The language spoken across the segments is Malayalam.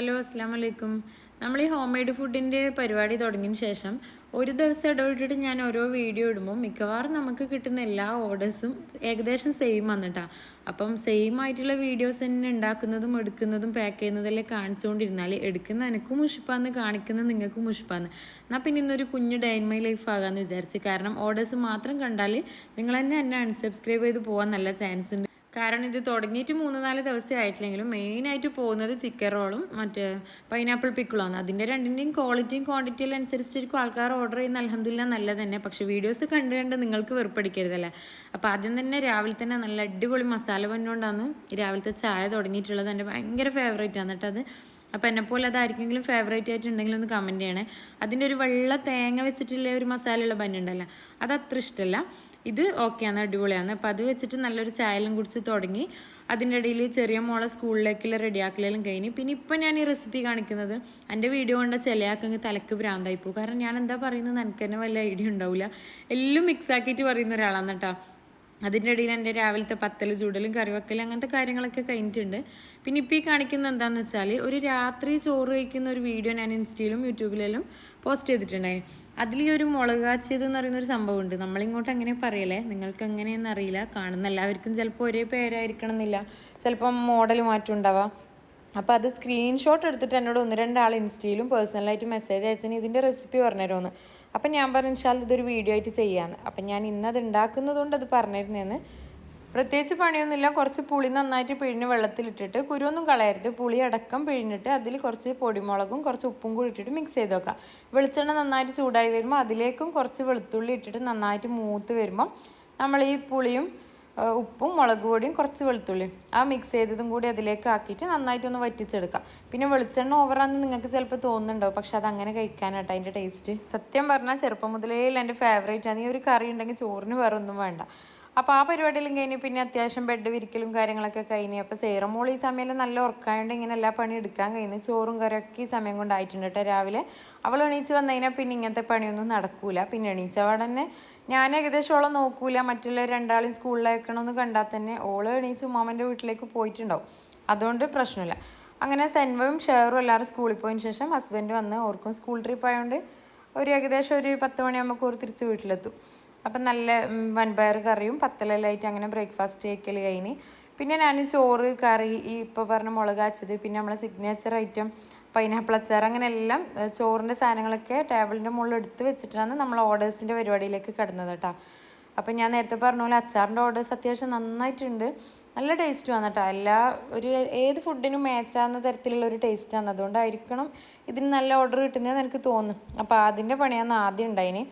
ഹലോ അസ്സാം വലൈക്കും നമ്മൾ ഈ ഹോം മെയ്ഡ് ഫുഡിന്റെ പരിപാടി തുടങ്ങിയതിന് ശേഷം ഒരു ദിവസം ഇടവിട്ടിട്ട് ഞാൻ ഓരോ വീഡിയോ ഇടുമ്പോൾ മിക്കവാറും നമുക്ക് കിട്ടുന്ന എല്ലാ ഓർഡേഴ്സും ഏകദേശം സെയിം വന്നിട്ടാണ് അപ്പം സെയിം ആയിട്ടുള്ള വീഡിയോസ് തന്നെ ഉണ്ടാക്കുന്നതും എടുക്കുന്നതും പാക്ക് ചെയ്യുന്നതെല്ലാം കാണിച്ചുകൊണ്ടിരുന്നാൽ എടുക്കുന്ന എനിക്കും മുഷിപ്പാന്ന് കാണിക്കുന്ന നിങ്ങൾക്കും മുഷിപ്പാന്ന്. എന്നാൽ പിന്നെ ഇന്നൊരു കുഞ്ഞ് ഡൈൻ മൈ ലൈഫ് ആകാമെന്ന് വിചാരിച്ച്. കാരണം ഓർഡേഴ്സ് മാത്രം കണ്ടാൽ നിങ്ങൾ തന്നെ എന്നെ അൺസബ്സ്ക്രൈബ് ചെയ്ത് പോകാൻ നല്ല ചാൻസ് ഉണ്ട്. കാരണം ഇത് തുടങ്ങിയിട്ട് മൂന്ന് നാല് ദിവസമേ ആയിട്ടില്ലെങ്കിലും മെയിനായിട്ട് പോകുന്നത് ചിക്കൻ റോളും മറ്റേ പൈനാപ്പിൾ പിക്കിളാണ് അതിന്റെ രണ്ടിന്റെയും ക്വാളിറ്റിയും ക്വാണ്ടിറ്റിയും അനുസരിച്ചിരിക്കും ആൾക്കാർ ഓർഡർ ചെയ്യുന്ന അലഹമില്ല നല്ലത് തന്നെ. പക്ഷേ വീഡിയോസ് കണ്ട് കണ്ട് നിങ്ങൾക്ക് വെറുപ്പടിക്കരുതല്ലേ അപ്പോൾ ആദ്യം തന്നെ രാവിലെ തന്നെ നല്ല അടിപൊളി മസാല പൊന്നുകൊണ്ടാണ് രാവിലത്തെ ചായ തുടങ്ങിയിട്ടുള്ളത്. എന്റെ ഭയങ്കര ഫേവറേറ്റ് ആണ്. കേട്ടോ അത് അപ്പോൾ എന്നെപ്പോലെ അതായിരിക്കെങ്കിലും ഫേവറേറ്റ് ആയിട്ടുണ്ടെങ്കിൽ ഒന്ന് കമന്റ് ചെയ്യണേ. അതിന്റെ ഒരു വെള്ള തേങ്ങ വെച്ചിട്ടുള്ള ഒരു മസാലയുള്ള പനി ഉണ്ടല്ലോ അത് അത്ര ഇഷ്ടമല്ല ഇത് ഓക്കെയാണ് അടിപൊളിയാണ്. അപ്പോൾ അത് വെച്ചിട്ട് നല്ലൊരു ചായലും കുടിച്ച് തുടങ്ങി. അതിന്റെ ഇടയിൽ ചെറിയ മോളെ സ്കൂളിലേക്കുള്ള റെഡിയാക്കലെല്ലാം കഴിഞ്ഞ്. പിന്നെ ഇപ്പം ഞാൻ ഈ റെസിപ്പി കാണിക്കുന്നത് എന്റെ വീഡിയോ കൊണ്ട് ചിലയാക്കെങ്കിൽ തലക്ക് ഭ്രാന്തായി പോകും കാരണം ഞാൻ എന്താ പറയുന്നത് എനിക്ക് തന്നെ വല്ല ഐഡിയ ഉണ്ടാവില്ല എല്ലാം മിക്സ് ആക്കിയിട്ട് പറയുന്ന ഒരാളാണ് കേട്ടോ. അതിന്റെ ഇടയിൽ എന്റെ രാവിലത്തെ പത്തൽ ചൂടലും കറിവെക്കലും അങ്ങനത്തെ കാര്യങ്ങളൊക്കെ കഴിഞ്ഞിട്ടുണ്ട്. പിന്നെ ഇപ്പോൾ ഈ കാണിക്കുന്ന എന്താണെന്ന് വെച്ചാൽ ഒരു രാത്രി ചോറ് കഴിക്കുന്ന ഒരു വീഡിയോ ഞാൻ ഇൻസ്റ്റയിലും യൂട്യൂബിലെല്ലാം പോസ്റ്റ് ചെയ്തിട്ടുണ്ടായിരുന്നു അതിൽ ഈ ഒരു മുളക് എന്ന് പറയുന്ന ഒരു സംഭവമുണ്ട്. നമ്മളിങ്ങോട്ട് അങ്ങനെ പറയലേ നിങ്ങൾക്ക് എങ്ങനെയെന്ന് അറിയില്ല. കാണുന്ന എല്ലാവർക്കും ചിലപ്പോൾ ഒരേ പേരായിരിക്കണം എന്നില്ല. ചിലപ്പം മോഡൽ മാറ്റം ഉണ്ടാവാം. അപ്പോൾ അത് സ്ക്രീൻഷോട്ട് എടുത്തിട്ട് എന്നോട് ഒന്ന് രണ്ടാൾ ഇൻസ്റ്റയിലും പേഴ്സണലായിട്ട് മെസ്സേജ് അയച്ചതിന് ഇതിന്റെ റെസിപ്പി പറഞ്ഞുതരുമെന്ന്. അപ്പം ഞാൻ പറഞ്ഞു വെച്ചാൽ ഇതൊരു വീഡിയോ ആയിട്ട് ചെയ്യാമെന്ന് അപ്പം ഞാൻ ഇന്നത് ഉണ്ടാക്കുന്നത് കൊണ്ട് അത് പറഞ്ഞിരുന്നേന്ന്. പ്രത്യേകിച്ച് പണിയൊന്നുമില്ല. കുറച്ച് പുളി നന്നായിട്ട് പിഴിഞ്ഞ് വെള്ളത്തിലിട്ടിട്ട് കുരുവൊന്നും കളയരുത്. പുളി അടക്കം പിഴിഞ്ഞിട്ട് അതിൽ കുറച്ച് പൊടിമുളകും കുറച്ച് ഉപ്പും കൂടി ഇട്ടിട്ട് മിക്സ് ചെയ്ത് വെക്കാം. വെളിച്ചെണ്ണ നന്നായിട്ട് ചൂടായി വരുമ്പോൾ അതിലേക്കും കുറച്ച് വെളുത്തുള്ളി ഇട്ടിട്ട് നന്നായിട്ട് മൂത്ത് വരുമ്പം നമ്മൾ ഈ പുളിയും ഉപ്പും മുളക് പൊടിയും കുറച്ച് വെളുത്തുള്ളിയും ആ മിക്സ് ചെയ്തതും കൂടി അതിലേക്ക് ആക്കിയിട്ട് നന്നായിട്ടൊന്ന് വറ്റിച്ചെടുക്കാം. പിന്നെ വെളിച്ചെണ്ണ ഓവറാന്ന് നിങ്ങൾക്ക് ചിലപ്പോൾ തോന്നുന്നുണ്ടോ പക്ഷെ അത് അങ്ങനെ കഴിക്കാനായിട്ട് അതിന്റെ ടേസ്റ്റ് സത്യം പറഞ്ഞാൽ ചെറുപ്പം മുതലേ എന്റെ ഫേവറേറ്റ് ആണ്. ഈ ഒരു കറി ഉണ്ടെങ്കിൽ ചോറിന് വേറെ ഒന്നും വേണ്ട. അപ്പോൾ ആ പരിപാടിയിലും കഴിഞ്ഞ് പിന്നെ അത്യാവശ്യം ബെഡ് വിരിക്കലും കാര്യങ്ങളൊക്കെ കഴിഞ്ഞ്. അപ്പോൾ സേറമോൾ ഈ സമയം നല്ല ഉറക്കായതുകൊണ്ട് ഇങ്ങനെ എല്ലാ പണി എടുക്കാൻ കഴിഞ്ഞ്. ചോറും കറിയൊക്കെ ഈ സമയം കൊണ്ടായിട്ടുണ്ട് കേട്ടോ രാവിലെ. അവൾ എണീച്ച് വന്നു കഴിഞ്ഞാൽ പിന്നെ ഇങ്ങനത്തെ പണിയൊന്നും നടക്കൂല. പിന്നെ എണീച്ച തന്നെ ഞാൻ ഏകദേശം ഓളെ നോക്കൂല. മറ്റുള്ള രണ്ടാളും സ്കൂളിലേക്കണമെന്ന് കണ്ടാൽ തന്നെ ഓൾ എണീച്ച് ഉമ്മാമന്റെ വീട്ടിലേക്ക് പോയിട്ടുണ്ടാവും. അതുകൊണ്ട് പ്രശ്നമില്ല. അങ്ങനെ സെൻവും ഷെയറും എല്ലാവരും സ്കൂളിൽ പോയതിന് ശേഷം ഹസ്ബൻഡ് വന്ന് ഓർക്കും സ്കൂൾ ട്രിപ്പ് ആയതുകൊണ്ട് ഒരു ഏകദേശം ഒരു പത്ത് മണിയാകുമ്പോൾ ഓർ തിരിച്ച് വീട്ടിലെത്തും. അപ്പം നല്ല വൻപയർ കറിയും പത്തലെല്ലായിട്ട് അങ്ങനെ ബ്രേക്ക്ഫാസ്റ്റ് കഴിക്കൽ കഴിഞ്ഞ്. പിന്നെ ഞാൻ ചോറ് കറി ഈ ഇപ്പോൾ പറഞ്ഞ മുളകാച്ചത് പിന്നെ നമ്മളെ സിഗ്നേച്ചർ ഐറ്റം പൈനാപ്പിൾ അച്ചാർ അങ്ങനെ എല്ലാം ചോറിന്റെ സാധനങ്ങളൊക്കെ ടേബിളിന്റെ മുകളിൽ എടുത്ത് വെച്ചിട്ടാണ് നമ്മൾ ഓർഡേഴ്സിന്റെ പരിപാടിയിലേക്ക് കിടന്നത് കേട്ടോ. അപ്പം ഞാൻ നേരത്തെ പറഞ്ഞ പോലെ അച്ചാറിന്റെ ഓർഡേഴ്സ് അത്യാവശ്യം നന്നായിട്ടുണ്ട്. നല്ല ടേസ്റ്റ് വന്നു കേട്ടോ. എല്ലാ ഒരു ഏത് ഫുഡിനും മാച്ചാകുന്ന തരത്തിലുള്ള ഒരു ടേസ്റ്റാണ് അതുകൊണ്ടായിരിക്കണം ഇതിന് നല്ല ഓർഡർ കിട്ടുന്നതെന്ന് എനിക്ക് തോന്നും അപ്പോൾ അതിന്റെ പണിയാണ് ആദ്യം ഉണ്ടായിന്.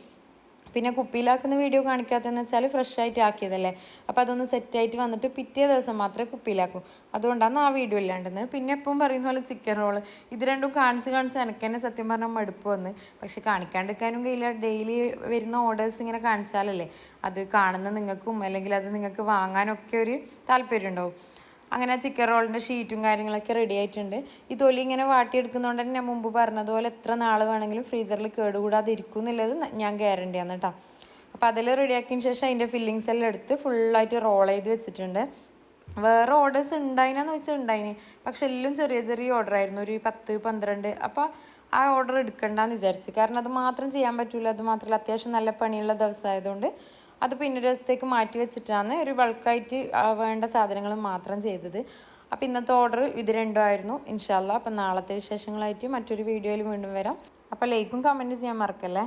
പിന്നെ കുപ്പിയിലാക്കുന്ന വീഡിയോ കാണിക്കാത്തതെന്ന് വെച്ചാൽ ഫ്രഷ് ആയിട്ട് ആക്കിയതല്ലേ? അപ്പോൾ അതൊന്ന് സെറ്റായിട്ട് വന്നിട്ട് പിറ്റേ ദിവസം മാത്രമേ കുപ്പിയിലാക്കൂ. അതുകൊണ്ടാണ് ആ വീഡിയോ ഇല്ലാണ്ടെന്ന് പിന്നെ എപ്പം പറയുന്ന പോലെ ചിക്കൻ റോൾ ഇത് രണ്ടും കാണിച്ച് കാണിച്ച് എനിക്ക് തന്നെ സത്യം പറഞ്ഞാൽ മടുപ്പ് വന്ന്. പക്ഷെ കാണിക്കാണ്ടിരിക്കാനും കയ്യില്ല ഡെയിലി വരുന്ന ഓർഡേഴ്സ് ഇങ്ങനെ കാണിച്ചാലല്ലേ അത് കാണുന്ന നിങ്ങൾക്കും അല്ലെങ്കിൽ അത് നിങ്ങൾക്ക് വാങ്ങാനൊക്കെ ഒരു താല്പര്യം ഉണ്ടാവും അങ്ങനെ ചിക്കൻ റോളിന്റെ ഷീറ്റും കാര്യങ്ങളൊക്കെ റെഡി ആയിട്ടുണ്ട്. ഈ തൊലി ഇങ്ങനെ വാട്ടിയെടുക്കുന്നതുകൊണ്ട് തന്നെ ഞാൻ മുമ്പ് പറഞ്ഞതുപോലെ എത്ര നാൾ വേണമെങ്കിലും ഫ്രീസറിൽ കേടുകൂടാതെ ഇരിക്കും എന്നുള്ളത് ഞാൻ ഗ്യാരണ്ടി ആണ് കേട്ടോ അപ്പോൾ അതിൽ റെഡിയാക്കിയതിന് ശേഷം അതിന്റെ ഫില്ലിങ്സ് എല്ലാം എടുത്ത് ഫുള്ളായിട്ട് റോൾ ചെയ്ത് വെച്ചിട്ടുണ്ട്. വേറെ ഓർഡേഴ്സ് ഉണ്ടായിനാന്ന് വെച്ചാൽ ഉണ്ടായിന് പക്ഷെ എല്ലാം ചെറിയ ചെറിയ ഓർഡർ ആയിരുന്നു. ഒരു പത്ത് പന്ത്രണ്ട്. അപ്പോൾ ആ ഓർഡർ എടുക്കണ്ടെന്ന് വിചാരിച്ചു. കാരണം അത് മാത്രം ചെയ്യാൻ പറ്റില്ല അത് മാത്രമല്ല അത്യാവശ്യം നല്ല പണിയുള്ള ദിവസമായതുകൊണ്ട് അത് പിന്നെ ദിവസത്തേക്ക് മാറ്റി വെച്ചിട്ടാണ് ഒരു ബൾക്കായിട്ട് വേണ്ട സാധനങ്ങൾ മാത്രം ചെയ്തത്. അപ്പോൾ ഇന്നത്തെ ഓർഡർ ഇത് രണ്ടും ആയിരുന്നു. ഇൻഷാല്ല അപ്പം നാളത്തെ വിശേഷങ്ങളായിട്ട് മറ്റൊരു വീഡിയോയിൽ വീണ്ടും വരാം. അപ്പോൾ ലൈക്കും കമന്റും ചെയ്യാൻ മറക്കല്ലേ?